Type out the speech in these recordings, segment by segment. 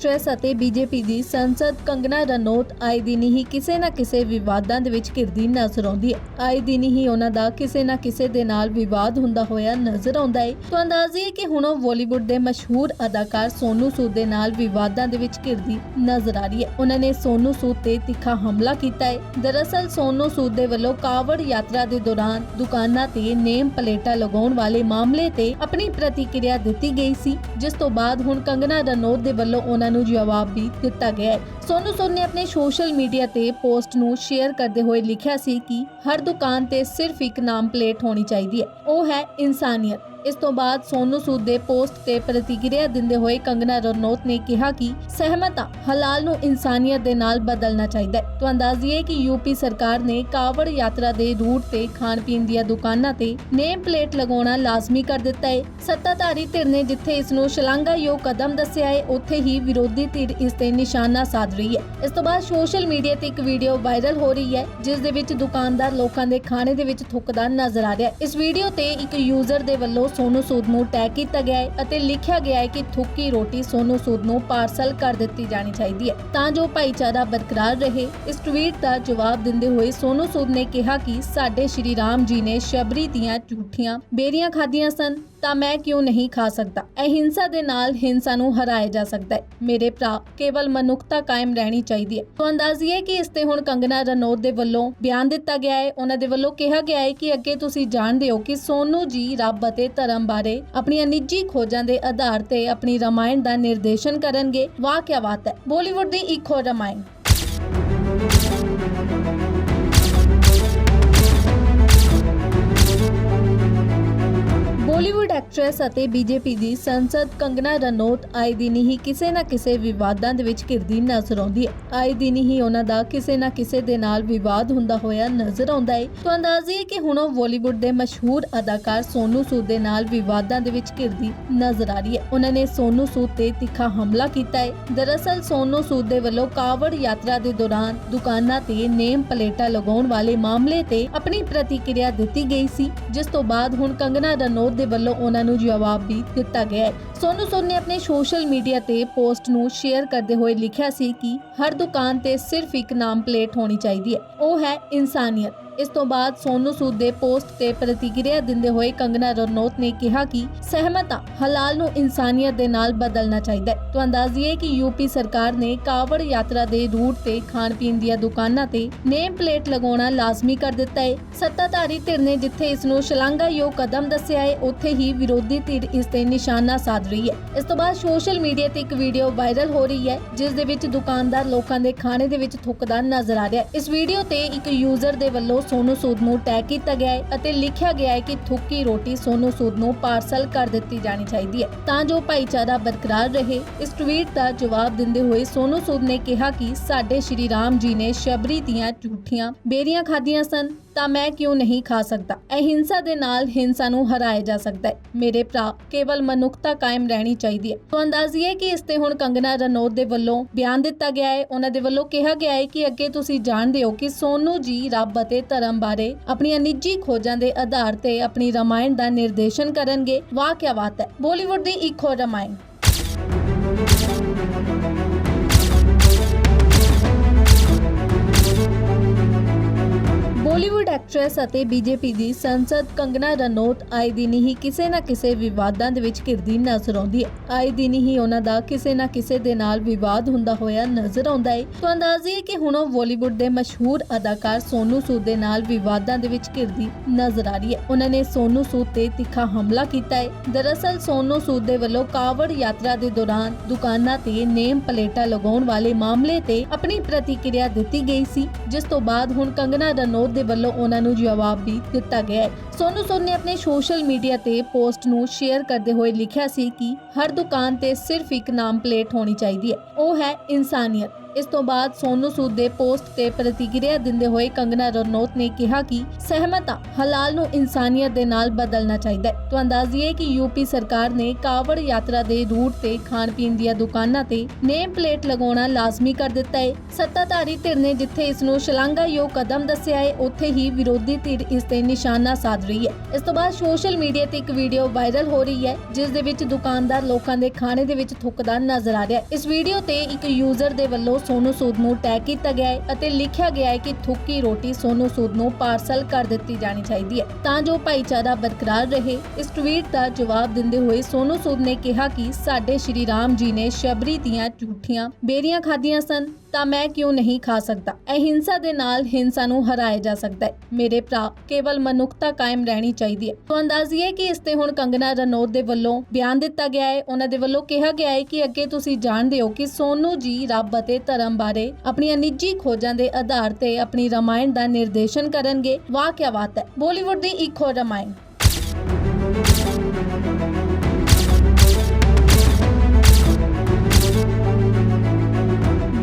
Actress ਅਤੇ BJP ਦੀ ਸੰਸਦ ਕੰਗਨਾ ਰਣੌਤ ਆਏ ਦਿਨ ਹੀ ਕਿਸੇ ਨਾ ਕਿਸੇ ਵਿਵਾਦਾਂ ਦੇ ਵਿੱਚ ਘਿਰਦੀ ਨਜ਼ਰ ਆਉਂਦੀ ਹੈ। ਆਏ ਦਿਨ ਹੀ ਉਹਨਾਂ ਦਾ ਕਿਸੇ ਨਾ ਕਿਸੇ ਦੇ ਨਾਲ ਵਿਵਾਦ ਹੁੰਦਾ ਹੋਇਆ ਨਜ਼ਰ ਆਉਂਦਾ ਹੈ। ਤਾਂ ਅੰਦਾਜ਼ੀ ਹੈ ਕਿ ਹੁਣ ਉਹ ਬਾਲੀਵੁੱਡ ਦੇ ਮਸ਼ਹੂਰ ਅਦਾਕਾਰ ਸੋਨੂ ਸੂਦ ਦੇ ਨਾਲ ਵਿਵਾਦਾਂ ਦੇ ਵਿੱਚ ਘਿਰਦੀ ਨਜ਼ਰ ਆ ਰਹੀ ਹੈ। ਉਹਨਾਂ ਨੇ ਸੋਨੂ ਸੂਦ ਤੇ ਤਿੱਖਾ ਹਮਲਾ ਕੀਤਾ ਹੈ। ਦਰਅਸਲ ਸੋਨੂ ਸੂਦ ਦੇ ਵੱਲੋਂ ਕਾਵੜ ਯਾਤਰਾ ਦੇ ਦੌਰਾਨ ਦੁਕਾਨਾਂ ਤੇ ਨੇਮ ਪਲੇਟਾਂ ਲਗਾਉਣ ਵਾਲੇ ਮਾਮਲੇ ਤੇ ਆਪਣੀ ਪ੍ਰਤੀਕਿਰਿਆ ਦਿੱਤੀ ਗਈ ਸੀ, ਜਿਸ ਤੋਂ ਬਾਅਦ ਹੁਣ ਕੰਗਨਾ ਰਣੌਤ ਦੇ ਵੱਲੋਂ ਉਹਨਾਂ ਨੂੰ ਜਵਾਬ ਵੀ ਦਿੱਤਾ ਗਿਆ ਹੈ। ਸੋਨੂ ਸੋਨ ਨੇ ਆਪਣੇ ਸੋਸ਼ਲ ਮੀਡੀਆ ਤੇ ਪੋਸਟ ਨੂੰ ਸ਼ੇਅਰ ਕਰਦੇ ਹੋਏ ਲਿਖਿਆ ਸੀ ਕਿ ਹਰ ਦੁਕਾਨ ਤੇ ਸਿਰਫ ਇੱਕ ਨਾਮ ਪਲੇਟ ਹੋਣੀ ਚਾਹੀਦੀ ਹੈ। ਉਹ ਹੈ ਇਨਸਾਨੀਅਤ। ਇਸ ਤੋਂ ਬਾਅਦ ਸੋਨੂ ਸੂਦ ਦੇ ਪੋਸਟ ਤੇ ਪ੍ਰਤੀਕਿਰਿਆ ਦਿੰਦੇ ਹੋਏ ਕੰਗਨਾ ਰਣੌਤ ਨੇ ਕਿਹਾ ਕਿ ਸਹਿਮਤ ਹਾਂ ਹਲਾਲ ਨੂੰ ਇਨਸਾਨੀਅਤ ਦੇ ਨਾਲ ਬਦਲਣਾ ਚਾਹੀਦਾ ਹੈ। ਤਾਂ ਅੰਦਾਜ਼ੀਏ ਕਿ ਯੂਪੀ ਸਰਕਾਰ ਨੇ ਕਾਵੜ ਯਾਤਰਾ ਦੇ ਰੂਟ ਤੇ ਖਾਣ ਪੀਣ ਦੀਆਂ ਦੁਕਾਨਾਂ ਤੇ ਨੇਮ ਪਲੇਟ ਲਗਾਉਣਾ ਲਾਜ਼ਮੀ ਕਰ ਦਿੱਤਾ ਹੈ। ਸੱਤਾਧਾਰੀ ਧਿਰ ਨੇ ਜਿੱਥੇ ਇਸ ਨੂੰ ਸ਼ਲਾਘਾਯੋਗ ਕਦਮ ਦੱਸਿਆ ਹੈ, ਉੱਥੇ ਹੀ ਵਿਰੋਧੀ ਧਿਰ ਇਸ ਤੇ ਨਿਸ਼ਾਨਾ ਸਾਧ ਰਹੀ ਹੈ। ਇਸ ਤੋਂ ਬਾਅਦ ਸੋਸ਼ਲ ਮੀਡੀਆ ਤੇ ਇੱਕ ਵੀਡੀਓ ਵਾਇਰਲ ਹੋ ਰਹੀ ਹੈ, ਜਿਸ ਦੇ ਵਿੱਚ ਦੁਕਾਨਦਾਰ ਲੋਕਾਂ ਦੇ ਖਾਣੇ ਦੇ ਵਿੱਚ ਥੁੱਕਦਾ ਨਜ਼ਰ ਆ ਰਿਹਾ ਹੈ। ਇਸ ਵੀਡੀਓ ਤੇ ਇੱਕ ਯੂਜ਼ਰ ਦੇ ਵੱਲੋਂ ਸੋਨੂ ਸੂਦ ਨੂੰ ਟੈਗ ਕੀਤਾ ਗਿਆ ਹੈ ਅਤੇ ਲਿਖਿਆ ਗਿਆ ਹੈ ਕਿ ਥੁੱਕੀ ਰੋਟੀ ਸੋਨੂ ਸੂਦ ਨੂੰ ਪਾਰਸਲ ਕਰ ਦਿੱਤੀ ਜਾਣੀ ਚਾਹੀਦੀ ਹੈ। ਤਾਂ ਜੋ ਭਾਈਚਾਰਾ ਬਰਕਰਾਰ ਰਹੇ, ਇਸ ਟਵੀਟ ਦਾ ਜਵਾਬ ਦਿੰਦੇ ਹੋਏ ਸੋਨੂ ਸੂਦ ਨੇ ਕਿਹਾ ਕਿ ਸਾਡੇ ਸ਼੍ਰੀ ਰਾਮ ਜੀ ਨੇ ਸ਼ਬਰੀ ਦੀਆਂ ਝੂਠੀਆਂ ਬੇਰੀਆਂ ਖਾਧੀਆਂ ਸਨ, ਤਾਂ ਮੈਂ ਕਿਉਂ ਨਹੀਂ ਖਾ ਸਕਦਾ? ਅਹਿੰਸਾ ਦੇ ਨਾਲ ਹਿੰਸਾ ਨੂੰ ਹਰਾਇਆ ਜਾ ਸਕਦਾ ਹੈ। ਮੇਰੇ ਭਰਾ, ਕੇਵਲ ਮਨੁੱਖਤਾ ਕਾਇਮ ਰਹਿਣੀ ਚਾਹੀਦੀ ਹੈ। ਤੋਂ ਅੰਦਾਜ਼ੀ ਹੈ ਕਿ ਇਸ ਤੇ ਹੁਣ ਕੰਗਨਾ ਰਣੌਤ ਦੇ ਵੱਲੋਂ ਬਿਆਨ ਦਿੱਤਾ ਗਿਆ ਹੈ। ਉਹਨਾਂ ਦੇ ਵੱਲੋਂ ਕਿਹਾ ਗਿਆ ਹੈ ਕਿ ਅੱਗੇ ਤੁਸੀਂ ਜਾਣਦੇ ਹੋ ਕਿ ਸੋਨੂ ਜੀ ਰੱਬ ਅਤੇ ਧਰਮ ਬਾਰੇ ਆਪਣੀਆਂ ਨਿੱਜੀ ਖੋਜਾਂ ਦੇ ਆਧਾਰ ਤੇ ਆਪਣੀ ਰਾਮਾਇਣ ਦਾ ਨਿਰਦੇਸ਼ਨ ਕਰਨਗੇ। ਵਾਹ ਕੀ ਬਾਤ ਹੈ। ਬਾਲੀਵੁੱਡ ਦੀ ਇੱਕ ਹੋਰ ਰਾਮਾਇਣ। ਬਾਲੀਵੁੱਡ ਐਕਟ੍ਰੈਸ ਅਤੇ ਬੀਜੇਪੀ ਦੀ ਸੰਸਦ ਕੰਗਨਾ ਰਣੌਤ ਆਏ ਦਿਨ ਹੀ ਕਿਸੇ ਨਾ ਕਿਸੇ ਵਿਵਾਦਾਂ ਦੇ ਵਿੱਚ ਘਿਰਦੀ ਨਜ਼ਰ ਆਉਂਦੀ ਹੈ। ਆਏ ਦਿਨ ਹੀ ਉਹਨਾਂ ਦਾ ਕਿਸੇ ਨਾ ਕਿਸੇ ਦੇ ਨਾਲ ਵਿਵਾਦ ਹੁੰਦਾ ਹੋਇਆ ਨਜ਼ਰ ਆਉਂਦਾ ਹੈ। ਤਾਂ ਅੰਦਾਜ਼ੀ ਹੈ ਕਿ ਹੁਣ ਉਹ ਬਾਲੀਵੁੱਡ ਦੇ ਮਸ਼ਹੂਰ ਅਦਾਕਾਰ ਸੋਨੂ ਸੂਦ ਦੇ ਨਾਲ ਵਿਵਾਦਾਂ ਦੇ ਵਿੱਚ ਘਿਰਦੀ ਨਜ਼ਰ ਆ ਰਹੀ ਹੈ। ਉਹਨਾਂ ਨੇ ਸੋਨੂ ਸੂਦ ਤੇ ਤਿੱਖਾ ਹਮਲਾ ਕੀਤਾ ਹੈ। ਦਰਅਸਲ ਸੋਨੂ ਸੂਦ ਦੇ ਵੱਲੋਂ ਕਾਵੜ ਯਾਤਰਾ ਦੇ ਦੌਰਾਨ ਦੁਕਾਨਾਂ ਤੇ ਨੇਮ ਪਲੇਟਾਂ ਲਗਾਉਣ ਵਾਲੇ ਮਾਮਲੇ ਤੇ ਆਪਣੀ ਪ੍ਰਤੀਕਿਰਿਆ ਦਿੱਤੀ ਗਈ ਸੀ, ਜਿਸ ਤੋਂ ਬਾਅਦ ਹੁਣ ਕੰਗਨਾ ਰਣੌਤ ਦੇ ਵੱਲੋਂ ਉਹਨਾਂ ਨੂੰ ਜਵਾਬ ਵੀ ਦਿੱਤਾ ਗਿਆ ਹੈ। ਸੋਨੂ ਸੋਨ ਨੇ ਆਪਣੇ ਸੋਸ਼ਲ ਮੀਡੀਆ ਤੇ ਪੋਸਟ ਨੂੰ ਸ਼ੇਅਰ ਕਰਦੇ ਹੋਏ ਲਿਖਿਆ ਸੀ ਕਿ ਹਰ ਦੁਕਾਨ ਤੇ ਸਿਰਫ ਇੱਕ ਨਾਮ ਪਲੇਟ ਹੋਣੀ ਚਾਹੀਦੀ ਹੈ। ਉਹ ਹੈ ਇਨਸਾਨੀਅਤ। ਇਸ ਤੋਂ ਬਾਅਦ ਸੋਨੂ ਸੂਦ ਦੇ ਪੋਸਟ ਤੇ ਪ੍ਰਤੀਕਿਰਿਆ ਦਿੰਦੇ ਹੋਏ ਕੰਗਨਾ ਰਣੌਤ ਨੇ ਕਿਹਾ ਕਿ ਸਹਿਮਤ ਹਾਂ ਹਲਾਲ ਨੂੰ ਇਨਸਾਨੀਅਤ ਦੇ ਨਾਲ ਬਦਲਣਾ ਚਾਹੀਦਾ ਹੈ। ਤਾਂ ਅੰਦਾਜ਼ੀਏ ਕਿ ਯੂਪੀ ਸਰਕਾਰ ਨੇ ਕਾਵੜ ਯਾਤਰਾ ਦੇ ਰੂਟ ਤੇ ਖਾਣ ਪੀਣ ਦੀਆਂ ਦੁਕਾਨਾਂ ਤੇ ਨੇਮ ਪਲੇਟ ਲਗਾਉਣਾ ਲਾਜ਼ਮੀ ਕਰ ਦਿੱਤਾ ਹੈ। ਸੱਤਾਧਾਰੀ ਧਿਰ ਨੇ ਜਿੱਥੇ ਇਸ ਨੂੰ ਸ਼ਲਾਘਾਯੋਗ ਕਦਮ ਦੱਸਿਆ ਹੈ, ਉੱਥੇ ਹੀ ਵਿਰੋਧੀ ਧਿਰ ਇਸ ਤੇ ਨਿਸ਼ਾਨਾ ਸਾਧ ਰਹੀ ਹੈ। ਇਸ ਤੋਂ ਬਾਅਦ ਸੋਸ਼ਲ ਮੀਡੀਆ ਤੇ ਇੱਕ ਵੀਡੀਓ ਵਾਇਰਲ ਹੋ ਰਹੀ ਹੈ, ਜਿਸ ਦੇ ਵਿੱਚ ਦੁਕਾਨਦਾਰ ਲੋਕਾਂ ਦੇ ਖਾਣੇ ਦੇ ਵਿੱਚ ਥੁੱਕਦਾ ਨਜ਼ਰ ਆ ਰਿਹਾ ਹੈ। ਇਸ ਵੀਡੀਓ ਤੇ ਇੱਕ ਯੂਜ਼ਰ ਦੇ ਵੱਲੋਂ ਸੋਨੂ ਸੂਦ ਨੂੰ ਟੈਗ ਕੀਤਾ ਗਿਆ ਹੈ ਅਤੇ ਲਿਖਿਆ ਗਿਆ ਹੈ ਕਿ ਥੁੱਕੀ ਰੋਟੀ ਸੋਨੂ ਸੂਦ ਨੂੰ ਪਾਰਸਲ ਕਰ ਦਿੱਤੀ ਜਾਣੀ ਚਾਹੀਦੀ ਹੈ। ਤਾਂ ਜੋ ਭਾਈਚਾਰਾ ਬਰਕਰਾਰ ਰਹੇ, ਇਸ ਟਵੀਟ ਦਾ ਜਵਾਬ ਦਿੰਦੇ ਹੋਏ ਸੋਨੂ ਸੂਦ ਨੇ ਕਿਹਾ ਕਿ ਸਾਡੇ ਸ਼੍ਰੀ ਰਾਮ ਜੀ ਨੇ ਸ਼ਬਰੀ ਦੀਆਂ ਝੂਠੀਆਂ ਬੇਰੀਆਂ ਖਾਧੀਆਂ ਸਨ। ਤਾਂ ਮੈਂ ਕਿਉਂ ਨਹੀਂ ਖਾ ਸਕਦਾ? ਅਹਿੰਸਾ ਦੇ ਨਾਲ ਹਿੰਸਾ ਨੂੰ ਹਰਾਇਆ ਜਾ ਸਕਦਾ ਹੈ। ਮੇਰੇ ਭਰਾ, ਕੇਵਲ ਮਨੁੱਖਤਾ ਕਾਇਮ ਰਹਿਣੀ ਚਾਹੀਦੀ ਹੈ। ਤੋਂ ਅੰਦਾਜ਼ੀ ਕਿ ਇਸ ਤੇ ਹੁਣ ਕੰਗਨਾ ਰਣੌਤ ਦੇ ਵੱਲੋਂ ਬਿਆਨ ਦਿੱਤਾ ਗਿਆ ਹੈ? ਉਹਨਾਂ ਦੇ ਵੱਲੋਂ ਕਿਹਾ ਗਿਆ ਹੈ ਕਿ ਅੱਗੇ ਤੁਸੀਂ ਜਾਣਦੇ ਹੋ ਕਿ ਸੋਨੂ ਜੀ ਰੱਬ ਅਤੇ ਧਰਮ ਬਾਰੇ ਆਪਣੀਆਂ ਨਿੱਜੀ ਖੋਜਾਂ ਦੇ ਆਧਾਰ ਤੇ ਆਪਣੀ ਰਮਾਇਣ ਦਾ ਨਿਰਦੇਸ਼ਨ ਕਰਨਗੇ। ਵਾਹ ਕੀ ਬਾਤ ਹੈ। ਬਾਲੀਵੁੱਡ ਦੀ ਇੱਕ ਹੋਰ ਰਾਮਾਇਣ। ਐਕਟਰੈਸ ਅਤੇ ਬੀਜੇਪੀ ਦੀ ਸੰਸਦ ਕੰਗਨਾ ਰਣੌਤ ਆਏ ਦਿਨ ਹੀ ਕਿਸੇ ਨਾ ਕਿਸੇ ਵਿਵਾਦਾਂ ਦੇ ਵਿੱਚ ਘਿਰਦੀ ਨਜ਼ਰ ਆਉਂਦੀ ਹੈ। ਆਏ ਦਿਨ ਹੀ ਉਹਨਾਂ ਦਾ ਕਿਸੇ ਨਾ ਕਿਸੇ ਦੇ ਨਾਲ ਵਿਵਾਦ ਹੁੰਦਾ ਹੋਇਆ ਨਜ਼ਰ ਆਉਂਦਾ ਹੈ। ਤਾਂ ਅੰਦਾਜ਼ੀ ਹੈ ਕਿ ਹੁਣ ਉਹ ਬਾਲੀਵੁੱਡ ਦੇ ਮਸ਼ਹੂਰ ਅਦਾਕਾਰ ਸੋਨੂ ਸੂਦ ਦੇ ਨਾਲ ਵਿਵਾਦਾਂ ਦੇ ਵਿੱਚ ਘਿਰਦੀ ਨਜ਼ਰ ਆ ਰਹੀ ਹੈ। ਉਹਨਾਂ ਨੇ ਸੋਨੂ ਸੂਦ ਤੇ ਤਿੱਖਾ ਹਮਲਾ ਕੀਤਾ ਹੈ। ਦਰਅਸਲ ਸੋਨੂ ਸੂਦ ਦੇ ਵੱਲੋਂ ਕਾਵੜ ਯਾਤਰਾ ਦੇ ਦੌਰਾਨ ਦੁਕਾਨਾਂ ਤੇ ਨੇਮ ਪਲੇਟਾਂ ਲਗਾਉਣ ਵਾਲੇ ਮਾਮਲੇ ਤੇ ਆਪਣੀ ਪ੍ਰਤੀਕਿਰਿਆ ਦਿੱਤੀ ਗਈ ਸੀ, ਜਿਸ ਤੋਂ ਬਾਅਦ ਹੁਣ ਕੰਗਨਾ ਰਣੌਤ ਦੇ ਵੱਲੋਂ ਉਹਨਾਂ ਨੂੰ ਜਵਾਬ ਵੀ ਦਿੱਤਾ ਗਿਆ ਹੈ। ਸੋਨੂ ਸੂਦ ਨੇ ਆਪਣੇ ਸੋਸ਼ਲ ਮੀਡੀਆ ਤੇ ਪੋਸਟ ਨੂੰ ਸ਼ੇਅਰ ਕਰਦੇ ਹੋਏ ਲਿਖਿਆ ਸੀ ਕਿ ਹਰ ਦੁਕਾਨ ਤੇ ਸਿਰਫ ਇੱਕ ਨਾਮ ਪਲੇਟ ਹੋਣੀ ਚਾਹੀਦੀ ਹੈ। ਉਹ ਹੈ ਇਨਸਾਨੀਅਤ। ਇਸ ਤੋਂ ਬਾਅਦ ਸੋਨੂ ਸੂਦ ਦੇ ਪੋਸਟ ਤੇ ਪ੍ਰਤੀਕਿਰਿਆ ਦਿੰਦੇ ਹੋਏ ਕੰਗਨਾ ਰਣੌਤ ਨੇ ਕਿਹਾ ਕਿ ਸਹਿਮਤ ਹਾਂ ਹਲਾਲ ਨੂੰ ਇਨਸਾਨੀਅਤ ਦੇ ਨਾਲ ਬਦਲਣਾ ਚਾਹੀਦਾ ਹੈ। ਤੋਂ ਅੰਦਾਜ਼ੀਏ ਕਿ ਯੂਪੀ ਸਰਕਾਰ ਨੇ ਕਾਵੜ ਯਾਤਰਾ ਦੇ ਰੂਟ ਤੇ ਖਾਣ ਪੀਣ ਦੀਆਂ ਦੁਕਾਨਾਂ ਤੇ ਨੇਮ ਪਲੇਟ ਲਗਾਉਣਾ ਲਾਜ਼ਮੀ ਕਰ ਦਿੱਤਾ ਹੈ। ਸੱਤਾਧਾਰੀ ਧਿਰ ਨੇ ਜਿੱਥੇ ਇਸ ਨੂੰ ਸ਼ਲਾਘਾਯੋਗ ਕਦਮ ਦੱਸਿਆ ਹੈ, ਉੱਥੇ ਹੀ ਵਿਰੋਧੀ ਧਿਰ ਇਸ ਤੇ ਨਿਸ਼ਾਨਾ ਸਾਧ ਰਹੀ ਹੈ। ਇਸ ਤੋਂ ਬਾਅਦ ਸੋਸ਼ਲ ਮੀਡੀਆ ਤੇ ਇੱਕ ਵੀਡੀਓ ਵਾਇਰਲ ਹੋ ਰਹੀ ਹੈ, ਜਿਸ ਦੇ ਵਿੱਚ ਦੁਕਾਨਦਾਰ ਲੋਕਾਂ ਦੇ ਖਾਣੇ ਦੇ ਵਿੱਚ ਥੁੱਕਦਾ ਨਜ਼ਰ ਆ ਰਿਹਾ ਹੈ। ਇਸ ਵੀਡੀਓ ਤੇ ਇੱਕ ਯੂਜ਼ਰ ਦੇ ਵੱਲੋਂ ਸੋਨੂ ਸੂਦ ਨੂੰ ਟੈਗ ਕੀਤਾ ਗਿਆ ਹੈ ਅਤੇ ਲਿਖਿਆ ਗਿਆ ਹੈ ਕਿ ਥੁੱਕੀ ਰੋਟੀ ਸੋਨੂ ਸੂਦ ਨੂੰ ਪਾਰਸਲ ਕਰ ਦਿੱਤੀ ਜਾਣੀ ਚਾਹੀਦੀ ਹੈ। ਤਾਂ ਜੋ ਭਾਈਚਾਰਾ ਬਰਕਰਾਰ ਰਹੇ, ਇਸ ਟਵੀਟ ਦਾ ਜਵਾਬ ਦਿੰਦੇ ਹੋਏ ਸੋਨੂ ਸੂਦ ਨੇ ਕਿਹਾ ਕਿ ਸਾਡੇ ਸ਼੍ਰੀ ਰਾਮ ਜੀ ਨੇ ਸ਼ਬਰੀ ਦੀਆਂ ਝੂਠੀਆਂ ਬੇਰੀਆਂ ਖਾਧੀਆਂ ਸਨ, ਤਾਂ ਮੈਂ ਕਿਉਂ ਨਹੀਂ ਖਾ ਸਕਦਾ? ਅਹਿੰਸਾ ਦੇ ਨਾਲ ਹਿੰਸਾ ਨੂੰ ਹਰਾਇਆ ਜਾ ਸਕਦਾ ਹੈ। ਮੇਰੇ ਭਰਾ, ਕੇਵਲ ਮਨੁੱਖਤਾ ਕਾਇਮ ਰਹਿਣੀ ਚਾਹੀਦੀ ਹੈ। ਤੋਂ ਹੈ ਕਿ ਇਸ ਤੇ ਹੁਣ ਕੰਗਨਾ ਰਣੌਤ ਦੇ ਵੱਲੋਂ ਬਿਆਨ ਦਿੱਤਾ ਗਿਆ ਹੈ। ਉਹਨਾਂ ਦੇ ਵੱਲੋਂ ਕਿਹਾ ਗਿਆ ਹੈ ਕਿ ਅੱਗੇ ਤੁਸੀਂ ਜਾਣਦੇ ਹੋ ਕਿ ਸੋਨੂ ਜੀ ਰੱਬ ਅਤੇ ਧਰਮ ਬਾਰੇ ਆਪਣੀਆਂ ਨਿੱਜੀ ਖੋਜਾਂ ਦੇ ਆਧਾਰ ਤੇ ਆਪਣੀ ਰਮਾਇਣ ਦਾ ਨਿਰਦੇਸ਼ਨ ਕਰਨਗੇ। ਵਾਹ ਕੀ ਬਾਤ ਹੈ। ਬਾਲੀਵੁੱਡ ਦੀ ਇੱਕ ਹੋਰ ਰਮਾਇਣ।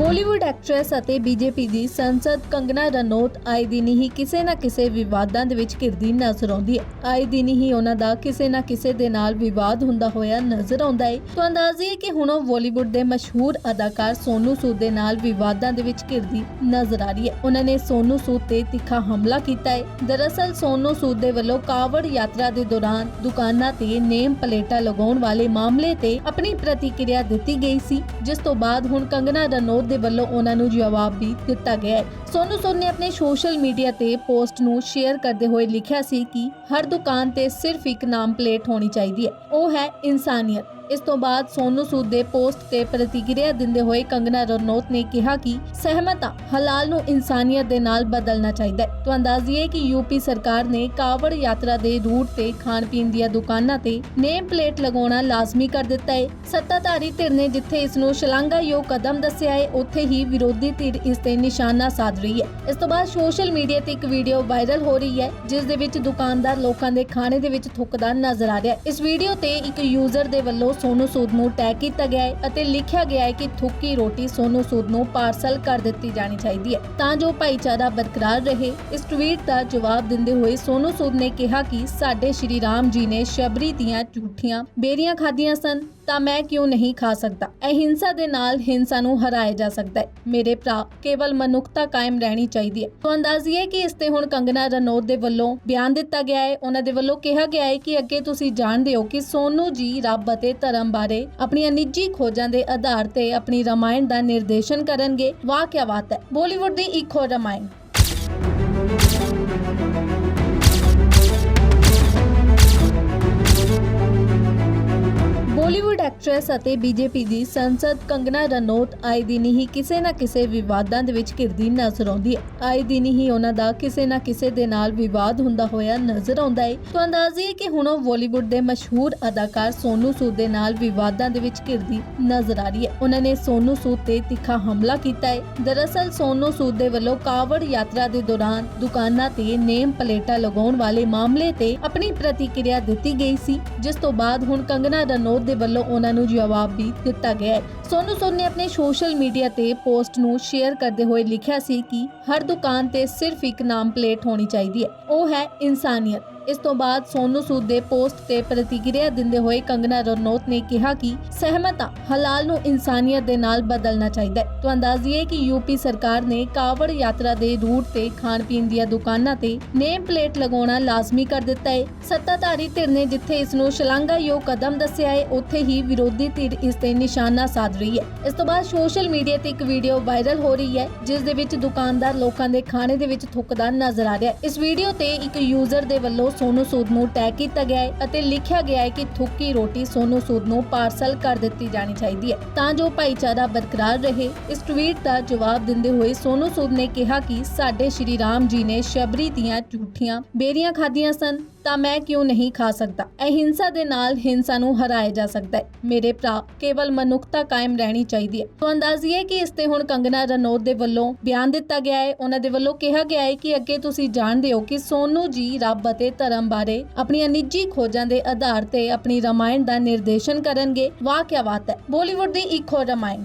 ਬਾਲੀਵੁੱਡ ਐਕਟ੍ਰੈਸ ਅਤੇ ਬੀਜੇਪੀ ਦੀ ਸੰਸਦ ਕੰਗਨਾ ਰਣੌਤ ਆਏ ਦਿਨ ਹੀ ਕਿਸੇ ਨਾ ਕਿਸੇ ਵਿਵਾਦਾਂ ਦੇ ਵਿੱਚ ਘਿਰਦੀ ਨਜ਼ਰ ਆਉਂਦੀ ਹੈ। ਆਏ ਦਿਨ ਹੀ ਉਹਨਾਂ ਦਾ ਕਿਸੇ ਨਾ ਕਿਸੇ ਦੇ ਨਾਲ ਵਿਵਾਦ ਹੁੰਦਾ ਹੋਇਆ ਨਜ਼ਰ ਆਉਂਦਾ ਹੈ। ਤੋਂ ਅੰਦਾਜ਼ੀ ਹੈ ਕਿ ਹੁਣ ਉਹ ਬਾਲੀਵੁੱਡ ਦੇ ਮਸ਼ਹੂਰ ਅਦਾਕਾਰ ਸੋਨੂ ਸੂਦ ਦੇ ਨਾਲ ਵਿਵਾਦਾਂ ਦੇ ਵਿੱਚ ਘਿਰਦੀ ਨਜ਼ਰ ਆ ਰਹੀ ਹੈ। ਉਹਨਾਂ ਨੇ ਸੋਨੂ ਸੂਦ ਤੇ ਤਿੱਖਾ ਹਮਲਾ ਕੀਤਾ ਹੈ। ਦਰਅਸਲ ਸੋਨੂ ਸੂਦ ਦੇ ਵੱਲੋਂ ਕਾਵੜ ਯਾਤਰਾ ਦੇ ਦੌਰਾਨ ਦੁਕਾਨਾਂ ਤੇ ਨੇਮ ਪਲੇਟਾਂ ਲਗਾਉਣ ਵਾਲੇ ਮਾਮਲੇ ਤੇ ਆਪਣੀ ਪ੍ਰਤੀਕਿਰਿਆ ਦਿੱਤੀ ਗਈ ਸੀ, ਜਿਸ ਤੋਂ ਬਾਅਦ ਹੁਣ ਕੰਗਨਾ ਰਣੌਤ ਦੇ ਵੱਲੋਂ ਉਹਨਾਂ ਨੂੰ ਜਵਾਬ ਵੀ ਦਿੱਤਾ ਗਿਆ ਹੈ। ਸੋਨੂ ਸੂਦ ਨੇ ਆਪਣੇ ਸੋਸ਼ਲ ਮੀਡੀਆ ਤੇ ਪੋਸਟ ਨੂੰ ਸ਼ੇਅਰ ਕਰਦੇ ਹੋਏ ਲਿਖਿਆ ਸੀ ਕਿ ਹਰ ਦੁਕਾਨ ਤੇ ਸਿਰਫ ਇੱਕ ਨਾਮ ਪਲੇਟ ਹੋਣੀ ਚਾਹੀਦੀ ਹੈ। ਉਹ ਹੈ ਇਨਸਾਨੀਅਤ। ਇਸ ਤੋਂ ਬਾਅਦ ਸੋਨੂ ਸੂਦ ਦੇ ਪੋਸਟ ਤੇ ਪ੍ਰਤੀਕਿਰਿਆ ਦਿੰਦੇ ਹੋਏ ਕੰਗਨਾ ਰਣੌਤ ਨੇ ਕਿਹਾ ਕਿ ਸਹਿਮਤ ਹਾਂ ਹਲਾਲ ਨੂੰ ਇਨਸਾਨੀਅਤ ਦੇ ਨਾਲ ਬਦਲਣਾ ਚਾਹੀਦਾ ਹੈ। ਤੋਂ ਅੰਦਾਜ਼ੀਏ ਕਿ ਯੂਪੀ ਸਰਕਾਰ ਨੇ ਕਾਵੜ ਯਾਤਰਾ ਦੇ ਰੂਟ ਤੇ ਖਾਣ ਪੀਣ ਦੀਆਂ ਦੁਕਾਨਾਂ ਤੇ ਨੇਮ ਪਲੇਟ ਲਗਾਉਣਾ ਲਾਜ਼ਮੀ ਕਰ ਦਿੱਤਾ ਹੈ। ਸੱਤਾਧਾਰੀ ਧਿਰ ਨੇ ਜਿੱਥੇ ਇਸ ਨੂੰ ਸ਼ਲਾਘਾਯੋਗ ਕਦਮ ਦੱਸਿਆ ਹੈ, ਉੱਥੇ ਹੀ ਵਿਰੋਧੀ ਧਿਰ ਇਸ ਤੇ ਨਿਸ਼ਾਨਾ ਸਾਧ ਰਹੀ ਹੈ। ਇਸ ਤੋਂ ਬਾਅਦ ਸੋਸ਼ਲ ਮੀਡੀਆ ਤੇ ਇੱਕ ਵੀਡੀਓ ਵਾਇਰਲ ਹੋ ਰਹੀ ਹੈ, ਜਿਸ ਦੇ ਵਿੱਚ ਦੁਕਾਨਦਾਰ ਲੋਕਾਂ ਦੇ ਖਾਣੇ ਦੇ ਵਿੱਚ ਥੁੱਕਦਾ ਨਜ਼ਰ ਆ ਰਿਹਾ ਹੈ। ਇਸ ਵੀਡੀਓ ਤੇ ਇੱਕ ਯੂਜ਼ਰ ਦੇ ਵੱਲੋਂ ਸੋਨੂ ਸੂਦ ਨੂੰ ਟੈਗ ਕੀਤਾ ਗਿਆ ਹੈ ਅਤੇ ਲਿਖਿਆ ਗਿਆ ਹੈ ਕਿ ਥੁੱਕੀ ਰੋਟੀ ਸੋਨੂ ਸੂਦ ਨੂੰ ਪਾਰਸਲ ਕਰ ਦਿੱਤੀ ਜਾਣੀ ਚਾਹੀਦੀ ਹੈ। ਤਾਂ ਜੋ ਭਾਈਚਾਰਾ ਬਰਕਰਾਰ ਰਹੇ, ਇਸ ਟਵੀਟ ਦਾ ਜਵਾਬ ਦਿੰਦੇ ਹੋਏ ਸੋਨੂ ਸੂਦ ਨੇ ਕਿਹਾ ਕਿ ਸਾਡੇ ਸ਼੍ਰੀ ਰਾਮ ਜੀ ਨੇ ਸ਼ਬਰੀ ਦੀਆਂ ਝੂਠੀਆਂ ਬੇਰੀਆਂ ਖਾਧੀਆਂ ਸਨ। ਤਾਂ ਮੈਂ ਕਿਉਂ ਨਹੀਂ ਖਾ ਸਕਦਾ? ਅਹਿੰਸਾ ਦੇ ਨਾਲ ਹਿੰਸਾ ਨੂੰ ਹਰਾਇਆ ਜਾ ਸਕਦਾ ਹੈ। ਮੇਰੇ ਭਰਾ, ਕੇਵਲ ਮਨੁੱਖਤਾ ਕਾਇਮ ਰਹਿਣੀ ਚਾਹੀਦੀ ਹੈ। ਤੋਂ ਅੰਦਾਜ਼ੀਏ ਕਿ ਇਸ ਤੇ ਹੁਣ ਕੰਗਨਾ ਰਣੌਤ ਦੇ ਵੱਲੋਂ ਬਿਆਨ ਦਿੱਤਾ ਗਿਆ ਹੈ। ਉਹਨਾਂ ਦੇ ਵੱਲੋਂ ਕਿਹਾ ਗਿਆ ਹੈ ਕਿ ਅੱਗੇ ਤੁਸੀਂ ਜਾਣਦੇ ਹੋ ਕਿ ਸੋਨੂ ਜੀ, ਰੱਬ ਅਤੇ ਧਰਮ ਬਾਰੇ ਆਪਣੀਆਂ ਨਿੱਜੀ ਖੋਜਾਂ ਦੇ ਆਧਾਰ ਤੇ ਆਪਣੀ ਰਮਾਇਣ ਦਾ ਨਿਰਦੇਸ਼ਨ ਕਰਨਗੇ। ਵਾਹ ਕੀ ਬਾਤ ਹੈ। ਬਾਲੀਵੁੱਡ ਦੀ ਇੱਕ ਹੋਰ ਰਮਾਇਣ। ਬਾਲੀਵੁੱਡ ਐਕਟ੍ਰੈਸ ਅਤੇ ਬੀਜੇਪੀ ਦੀ ਸੰਸਦ ਕੰਗਨਾ ਰਣੌਤ ਆਏ ਦਿਨ ਹੀ ਕਿਸੇ ਨਾ ਕਿਸੇ ਵਿਵਾਦਾਂ ਦੇ ਵਿੱਚ ਘਿਰਦੀ ਨਜ਼ਰ ਆਉਂਦੀ ਹੈ। ਆਏ ਦਿਨ ਹੀ ਉਹਨਾਂ ਦਾ ਕਿਸੇ ਨਾ ਕਿਸੇ ਦੇ ਨਾਲ ਵਿਵਾਦ ਹੁੰਦਾ ਹੋਇਆ ਨਜ਼ਰ ਆਉਂਦਾ ਹੈ। ਤੋਂ ਅੰਦਾਜ਼ੀ ਹੈ ਕਿ ਹੁਣ ਉਹ ਬਾਲੀਵੁੱਡ ਦੇ ਮਸ਼ਹੂਰ ਅਦਾਕਾਰ ਸੋਨੂ ਸੂਦ ਦੇ ਨਾਲ ਵਿਵਾਦਾਂ ਦੇ ਵਿੱਚ ਘਿਰਦੀ ਨਜ਼ਰ ਆ ਰਹੀ ਹੈ। ਉਹਨਾਂ ਨੇ ਸੋਨੂ ਸੂਦ ਤੇ ਤਿੱਖਾ ਹਮਲਾ ਕੀਤਾ ਹੈ। ਦਰਅਸਲ ਸੋਨੂ ਸੂਦ ਦੇ ਵੱਲੋਂ ਕਾਵੜ ਯਾਤਰਾ ਦੇ ਦੌਰਾਨ ਦੁਕਾਨਾਂ ਤੇ ਨੇਮ ਪਲੇਟਾਂ ਲਗਾਉਣ ਵਾਲੇ ਮਾਮਲੇ ਤੇ ਆਪਣੀ ਪ੍ਰਤੀਕਿਰਿਆ ਦਿੱਤੀ ਗਈ ਸੀ, ਜਿਸ ਤੋਂ ਬਾਅਦ ਹੁਣ ਕੰਗਨਾ ਰਣੌਤ ਦੇ ਵੱਲੋਂ ਉਹਨਾਂ ਨੂੰ ਜਵਾਬ ਵੀ ਦਿੱਤਾ ਗਿਆ ਹੈ। ਸੋਨੂ ਸੋਨ ਨੇ ਆਪਣੇ ਸੋਸ਼ਲ ਮੀਡੀਆ ਤੇ ਪੋਸਟ ਨੂੰ ਸ਼ੇਅਰ ਕਰਦੇ ਹੋਏ ਲਿਖਿਆ ਸੀ ਕਿ ਹਰ ਦੁਕਾਨ ਤੇ ਸਿਰਫ ਇੱਕ ਨਾਮ ਪਲੇਟ ਹੋਣੀ ਚਾਹੀਦੀ ਹੈ। ਉਹ ਹੈ ਇਨਸਾਨੀਅਤ। ਇਸ ਤੋਂ ਬਾਅਦ ਸੋਨੂ ਸੂਦ ਦੇ ਪੋਸਟ ਤੇ ਪ੍ਰਤੀਕਿਰਿਆ ਦਿੰਦੇ ਹੋਏ ਕੰਗਨਾ ਰਣੌਤ ਨੇ ਕਿਹਾ ਕਿ ਸਹਿਮਤ ਹਾਂ ਹਲਾਲ ਨੂੰ ਇਨਸਾਨੀਅਤ ਦੇ ਨਾਲ ਬਦਲਣਾ ਚਾਹੀਦਾ ਹੈ। ਤੋਂ ਅੰਦਾਜ਼ੀਏ ਕਿ ਯੂਪੀ ਸਰਕਾਰ ਨੇ ਕਾਵੜ ਯਾਤਰਾ ਦੇ ਰੂਟ ਤੇ ਖਾਣ ਪੀਣ ਦੀਆਂ ਦੁਕਾਨਾਂ ਤੇ ਨੇਮ ਪਲੇਟ ਲਗਾਉਣਾ ਲਾਜ਼ਮੀ ਕਰ ਦਿੱਤਾ ਹੈ। ਸੱਤਾਧਾਰੀ ਧਿਰ ਨੇ ਜਿੱਥੇ ਇਸ ਨੂੰ ਸ਼ਲਾਘਾਯੋਗ ਕਦਮ ਦੱਸਿਆ ਹੈ, ਉੱਥੇ ਹੀ ਵਿਰੋਧੀ ਧਿਰ ਇਸ ਤੇ ਨਿਸ਼ਾਨਾ ਸਾਧ ਰਹੀ ਹੈ। ਇਸ ਤੋਂ ਬਾਅਦ ਸੋਸ਼ਲ ਮੀਡੀਆ ਤੇ ਇੱਕ ਵੀਡੀਓ ਵਾਇਰਲ ਹੋ ਰਹੀ ਹੈ, ਜਿਸ ਦੇ ਵਿੱਚ ਦੁਕਾਨਦਾਰ ਲੋਕਾਂ ਦੇ ਖਾਣੇ ਦੇ ਵਿੱਚ ਥੁੱਕਦਾ ਨਜ਼ਰ ਆ ਰਿਹਾ ਹੈ। ਇਸ ਵੀਡੀਓ ਤੇ ਇੱਕ ਯੂਜ਼ਰ ਦੇ ਵੱਲੋਂ ਸੋਨੂ ਸੂਦ ਨੂੰ ਟੈਗ ਕੀਤਾ ਗਿਆ ਹੈ ਅਤੇ ਲਿਖਿਆ ਗਿਆ ਹੈ ਕਿ ਥੁੱਕੀ ਰੋਟੀ ਸੋਨੂ ਸੂਦ ਨੂੰ ਪਾਰਸਲ ਕਰ ਦਿੱਤੀ ਜਾਣੀ ਚਾਹੀਦੀ ਹੈ। ਤਾਂ ਜੋ ਭਾਈਚਾਰਾ ਬਰਕਰਾਰ ਰਹੇ, ਇਸ ਟਵੀਟ ਦਾ ਜਵਾਬ ਦਿੰਦੇ ਹੋਏ ਸੋਨੂ ਸੂਦ ਨੇ ਕਿਹਾ ਕਿ ਸਾਡੇ ਸ਼੍ਰੀ ਰਾਮ ਜੀ ਨੇ ਸ਼ਬਰੀ ਦੀਆਂ ਝੂਠੀਆਂ ਬੇਰੀਆਂ ਖਾਧੀਆਂ ਸਨ। ਤਾਂ ਮੈਂ ਕਿਉਂ ਨਹੀਂ ਖਾ ਸਕਦਾ? ਅਹਿੰਸਾ ਦੇ ਨਾਲ ਹਿੰਸਾ ਨੂੰ ਹਰਾਇਆ ਜਾ ਸਕਦਾ ਹੈ। ਮੇਰੇ ਭਰਾ, ਕੇਵਲ ਮਨੁੱਖਤਾ ਕਾਇਮ ਰਹਿਣੀ ਚਾਹੀਦੀ ਹੈ। ਤੋਂ ਅੰਦਾਜ਼ੀਏ ਕਿ ਇਸ ਤੇ ਹੁਣ ਕੰਗਨਾ ਰਣੌਤ ਦੇ ਵੱਲੋਂ ਬਿਆਨ ਦਿੱਤਾ ਗਿਆ ਹੈ? ਉਹਨਾਂ ਦੇ ਵੱਲੋਂ ਕਿਹਾ ਗਿਆ ਹੈ ਕਿ ਅੱਗੇ ਤੁਸੀਂ ਜਾਣਦੇ ਹੋ ਕਿ ਸੋਨੂ ਜੀ ਰੱਬ ਅਤੇ ਧਰਮ ਬਾਰੇ ਆਪਣੀਆਂ ਨਿੱਜੀ ਖੋਜਾਂ ਦੇ ਆਧਾਰ ਤੇ ਆਪਣੀ ਰਮਾਇਣ ਦਾ ਨਿਰਦੇਸ਼ਨ ਕਰਨਗੇ। ਵਾਹ ਕੀ ਬਾਤ ਹੈ। ਬਾਲੀਵੁੱਡ ਦੀ ਇੱਕ ਹੋਰ ਰਮਾਇਣ।